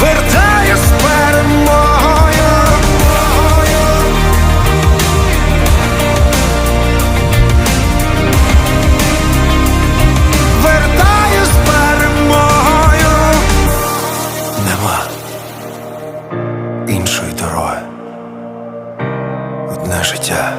вертаю з перемогою. Вертаю з перемогою. Нема іншої дороги. Одне життя.